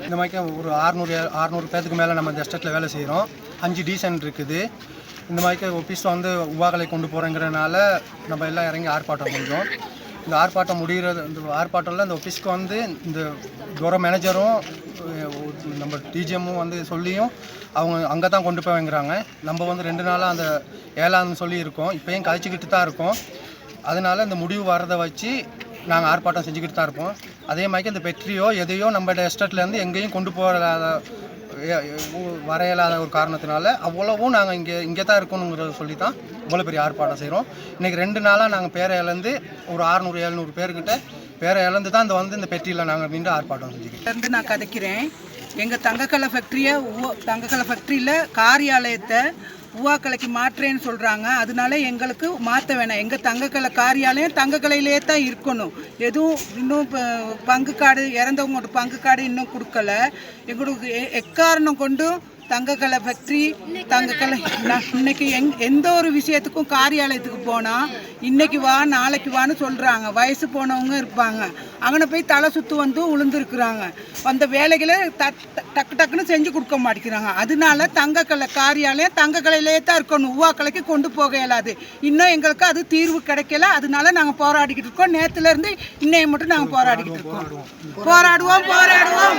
இந்த மாதிரி ஒரு ஆறுநூறு அறநூறு பேர்த்துக்கு மேலே நம்ம இந்த எஸ்டேட்டில் வேலை செய்கிறோம் அஞ்சு டீசன் இருக்குது. இந்த மாதிரி ஒபிஸ் வந்து உவாக்களை கொண்டு போகிறேங்கிறனால நம்ம எல்லாம் இறங்கி ஆர்ப்பாட்டம் பண்ணுறோம் இந்த ஆர்ப்பாட்டம் முடிகிறது இந்த ஆர்ப்பாட்டம்ல இந்த ஒபிஸ்க்கு வந்து இந்த கௌரவ மேனேஜரும் நம்ம டிஜிஎம்மும் வந்து சொல்லியும் அவங்க அங்கே தான் கொண்டு போய் நம்ம வந்து ரெண்டு நாளாக அந்த ஏழாம்னு சொல்லி இருக்கோம். இப்போயும் கழிச்சிக்கிட்டு தான் இருக்கோம். அதனால இந்த முடிவு வரதை வச்சு நாங்கள் ஆர்ப்பாட்டம் செஞ்சுக்கிட்டு தான் இருப்போம். அதே மாதிரி இந்த பெட்ரியோ எதையோ நம்ம எஸ்டேட்லேருந்து எங்கேயும் கொண்டு போகாத வர இயலாத ஒரு காரணத்தினால அவ்வளவும் நாங்கள் இங்கே இங்கே தான் இருக்கணுங்கிறத சொல்லி தான் இவ்வளோ பெரிய ஆர்ப்பாட்டம் செய்கிறோம் இன்றைக்கி ரெண்டு நாளாக நாங்கள் பேரை இழந்து ஒரு ஆறுநூறு எழுநூறு பேர்கிட்ட பேரை இழந்து தான் இந்த வந்து இந்த பெட்டியில் நாங்கள் நின்று ஆர்ப்பாட்டம் செஞ்சுக்கிட்டோம் நான் கதைக்கிறேன். எங்கள் தங்கக்கலை ஃபேக்ட்ரியை தங்கக்கலை ஃபேக்ட்ரியில் காரியாலயத்தை உவாக்கலைக்கு மாற்றேன்னு சொல்கிறாங்க அதனால எங்களுக்கு மாற்ற வேணாம். எங்கள் தங்கக்கலை காரியாலயம் தங்கக்கலையிலே தான் இருக்கணும். எதுவும் இன்னும் பங்கு கார்டு இறந்தவங்களோட பங்கு கார்டு இன்னும் கொடுக்கல. எங்களுக்கு எ- எக்காரணம் கொண்டும் தங்கக்கலை ஃபேக்ட்ரி தங்கக்கலை இன்னைக்கு எங் எந்த ஒரு விஷயத்துக்கும் காரியாலயத்துக்கு போனால் இன்னைக்கு வா நாளைக்கு வான்னு சொல்கிறாங்க வயசு போனவங்க இருப்பாங்க. அவனை போய் தலை சுத்து வந்து உளுந்துருக்குறாங்க. அந்த வேலைகளை த டக்கு டக்குன்னு செஞ்சு கொடுக்க மாட்டேங்கிறாங்க. அதனால தங்கக்கலை காரியாலயம் தங்கக்கலையிலே தான் இருக்கணும். உவாக்கலைக்கு கொண்டு போக இயலாது. இன்னும் எங்களுக்கு அது தீர்வு கிடைக்கல. அதனால நாங்கள் போராடிக்கிட்டு இருக்கோம். நேற்றுலேருந்து இன்னைய மட்டும் நாங்கள் போராடிக்கிட்டு இருக்கோம். போராடுவோம் போராடுவோம்.